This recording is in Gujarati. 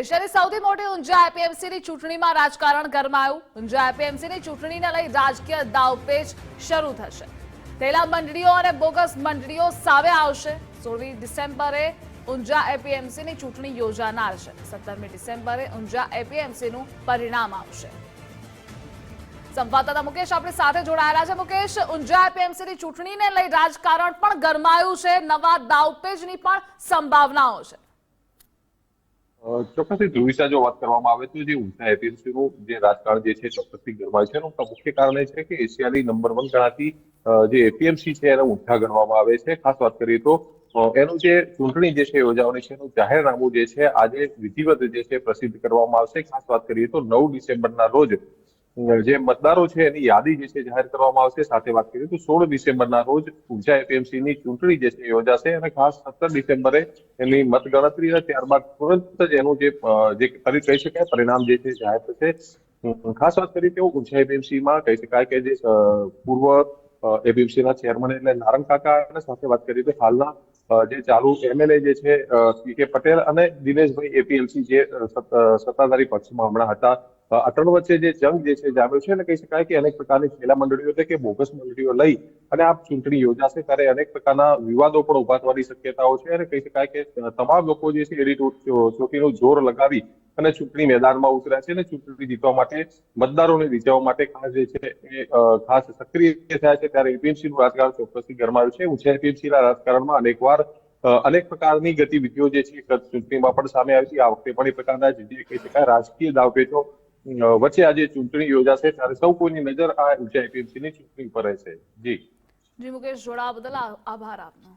એશિયાની સૌથી મોટી ઊંઝા એપીએમસીની ચૂંટણીમાં રાજકારણ ગરમાયું. ઊંઝા એપીએમસીની ચૂંટણીને લઈ રાજકીય દાવપેચ શરૂ થશે. તેલા મંડળીઓ અને બોગસ મંડળીઓ સામે આવશે. સોળમી ડિસેમ્બરે ઊંઝા એપીએમસીની ચૂંટણી યોજાનાર છે. સત્તરમી ડિસેમ્બરે ઊંઝા એપીએમસીનું પરિણામ આવશે. સંવાદદાતા મુકેશ આપણી સાથે જોડાયેલા છે. મુકેશ, ઊંઝા એપીએમસીની ચૂંટણીને લઈ રાજકારણ પણ ગરમાયું છે. નવા દાવપેજની પણ સંભાવનાઓ છે. ચોક્કસથી ધ્રુવિસા જો વાત કરવામાં આવે તો જે ઊંઝા એપીએમસીનું જે રાજકારણ જે છે ચોક્કસથી ગરમાય છે એનું મુખ્ય કારણ એ છે કે એશિયાની નંબર વન ગણાતી જે એપીએમસી છે એને ઊંઝા ગણવામાં આવે છે. ખાસ વાત કરીએ તો એનું જે ચૂંટણી જે છે યોજાવાની છે, એનું જાહેરનામું જે છે આજે વિધિવત જે છે પ્રસિદ્ધ કરવામાં આવશે. ખાસ વાત કરીએ તો નવ ડિસેમ્બરના રોજ જે મતદારો છે એની યાદી જે છે જાહેર કરવામાં આવશે. સાથે વાત કરીએ તો સોળ ડિસેમ્બરના રોજ ઊર્જા એપીએમસી ની ચૂંટણી જે છે યોજાશે અને ખાસ સત્તર ડિસેમ્બરે એની મતગણતરી અને ત્યારબાદ તુરંત જ એનું જે કરી કહી શકાય, પરિણામ જે છે જાહેર થશે. ખાસ વાત કરીએ તો ઊર્જા એપીએમસી માં કહી શકાય કે જે પૂર્વ એપીએમસી ના ચેરમેન એટલે નારંગ કાકા અને સાથે વાત કરીએ તો હાલના જે ચાલુ એમએલએ જે છે પટેલ અને દિનેશભાઈ એપીએમસી જે સત્ત- સત્તાધારી પક્ષમાં હમણાં હતા. અ, આ ત્રણ વચ્ચે જે જંગ જે છે જામ્યો છે અને કહી શકાય કે અનેક પ્રકારની છેલ્લા મંડળીઓ એટલે કે બોગસ મંડળીઓ લઈ અને આ ચૂંટણી યોજાશે ત્યારે અનેક પ્રકારના વિવાદો પણ ઊભા થવાની શક્યતાઓ છે અને કહી શકાય કે તમામ લોકો જે છે ચો- ચોટીનું જોર લગાવી અને ચૂંટણી મેદાનમાં ઉતર્યા છે અને ચૂંટણી જીતવા માટે મતદારોને રીઝવવા માટે ખાસ જે છે એ ખાસ સક્રિય થયા છે ત્યારે એપીએમસી નું રાજકારણ ચોક્કસથી ગરમાયું છે. ઉછેર એપીએમસી ના રાજકારણમાં અનેકવાર અનેક પ્રકારની ગતિવિધિઓ જે છે ચૂંટણીમાં પણ સામે આવી છે. આ વખતે પણ એ પ્રકારના જે કહી શકાય રાજકીય દાવપેચો વચ્ચે આજે ચૂંટણી યોજાશે ત્યારે સૌ કોઈની નજર આ ઊંચા એપીએમસી ની ચૂંટણી પર રહેશે જી. જી, મુકેશ જોડાવા બદલ આભાર આપનો.